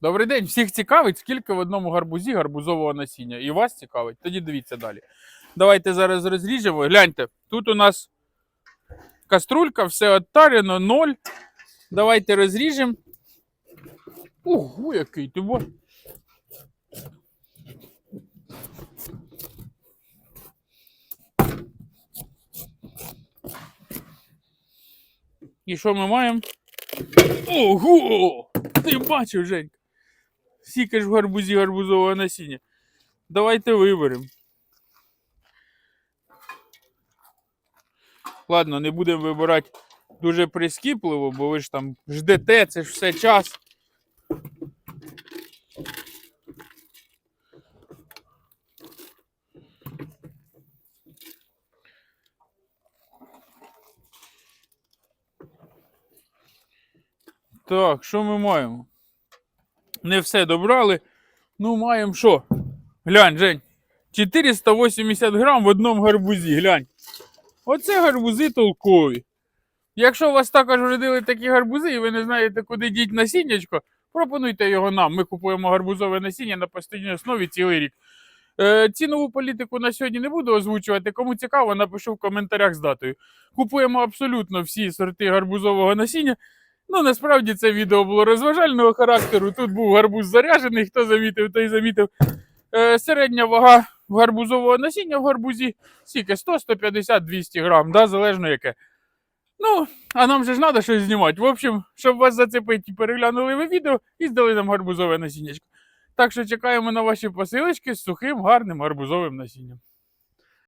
Добрий день. Всіх цікавить, скільки в одному гарбузі гарбузового насіння. І вас цікавить. Тоді дивіться далі. Давайте зараз розріжемо. Гляньте, тут у нас каструлька, все оттарено, ноль. Давайте розріжемо. Ого, який ти бо. І що ми маємо? Ого! Ти бачив, Женька? Скільки ж в гарбузі гарбузового насіння. Давайте виберемо. Ладно, не будемо вибирати дуже прискіпливо, бо ви ж там ждете, це ж все час. Так, що ми маємо? Не все добрали. Ну, маємо що? Глянь, Жень. 480 грам в одному гарбузі, глянь. Оце гарбузи толкові. Якщо вас також вродили такі гарбузи і ви не знаєте, куди діть насіннячко, пропонуйте його нам. Ми купуємо гарбузове насіння на постійній основі цілий рік. Е, цінову політику на сьогодні не буду озвучувати. Кому цікаво, напишу в коментарях з датою. Купуємо абсолютно всі сорти гарбузового насіння. Ну, насправді це відео було розважального характеру. Тут був гарбуз заряджений, хто замітив, той замітив. Е, середня вага гарбузового насіння в гарбузі скільки 100, 150, 200 грам, да, залежно яке. Ну, а нам же ж треба щось знімати. В общем, щоб вас зацепити, переглянули ви відео і здали нам гарбузове насіннячко. Так що чекаємо на ваші посилочки з сухим гарним гарбузовим насінням.